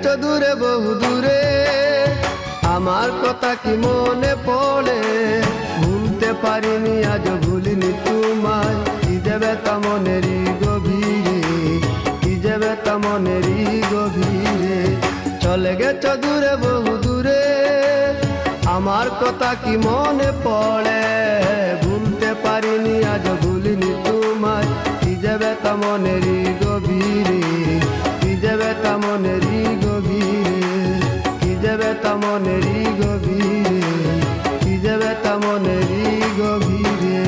গেছো দূরে, বহু দূরে। আমার কথা কি মনে পড়ে? ভুলতে পারিনি, আজ ভুলিনি তোমায়। কি দেবে তা গভীরে, কি যাবে তা গভীরে। চলে গেছো দূরে, বহু দূরে। আমার কথা কি মনে পড়ে? ভুলতে পারিনি, আজ ভুলিনি তোমায়। কি যাবে তা তা মনেরই গভীরে? কি যাবে তা মনেরই গভীরে?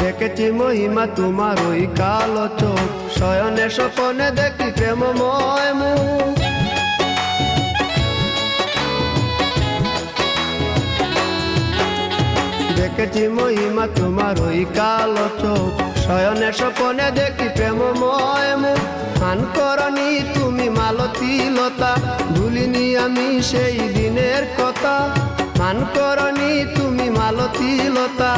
দেখেছি মহিমা তোমার ওই কালো চোখ। শয়নে স্বপনে দেখি প্রেমময় মুখ। দেখেছি মহিমা তোমার ওই কালো চোখ। শয়নে স্বপনে দেখি প্রেমময় মুখ। খান করনি তুমি মালতী লতা ভুলিনি আমি সেই দিনের কথা। মান করনি তুমি মালতী লতা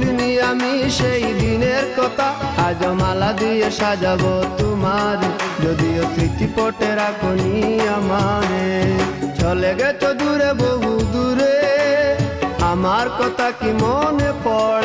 ভুলিনি আমি সেই দিনের কথা। আজ মালা দিয়ে সাজাবো তোমার। যদিও স্মৃতি পটে রাখনি আমারে। চলে গেছো দূরে, বহু দূরে। আমার কথা কি মনে পড়ে?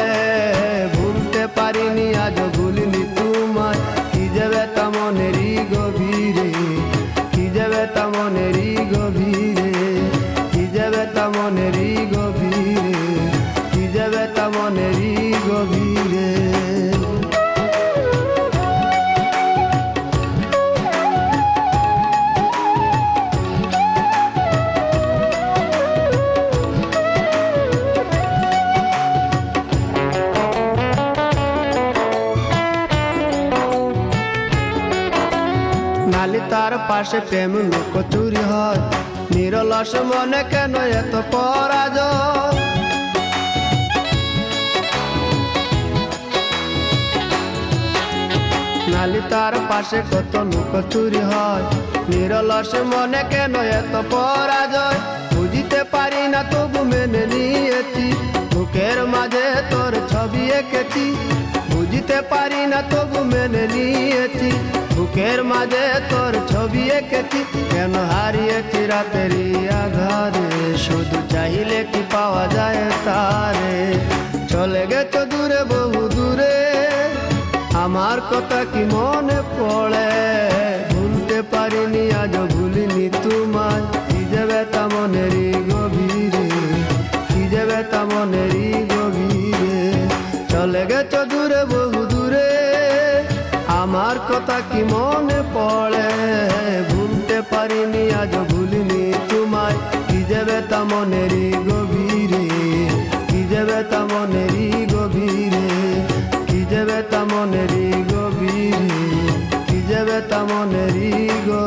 নালি তার পাশে প্রেম লুকোচুরি হয়। নিরলস মনে কেন এত পরাজয়? নালি তার পাশে কত লুকোচুরি হয়। নিরলস মনে কেন এত পরাজয়? বুঝিতে পারি না তবু মেনে নিয়েছি। বুকের মাঝে তোর ছবি এঁকেছি। বুঝিতে পারি না তবু মেনে নিয়েছি। বুকের মাঝে তোর ছবি এঁকেছি। কেন হারিয়েছি রাতেরই আঘারে শুধু চাইলে কি পাওয়া যায় তারে? চলে গেছো দূরে, বহু দূরে। আমার কথা কি মনে পড়ে? ভুলতে পারিনি আজ ভুলিনি তোমায়। কি যাবে তা মনেরই গভীরে, কি যাবে তা মনেরই গভীরে। চলে গেছো দূরে, বহু কথা কি মনে পড়ে? ভুলতে পারিনি, আজ ভুলিনি তোমায়। কি যাবে তা মনেরই গভীরে, কি যাবে তা মনেরই গভীরে, কি যাবে তা মনেরই গভীরে, কি যাবে তা মনেরই গভীরে।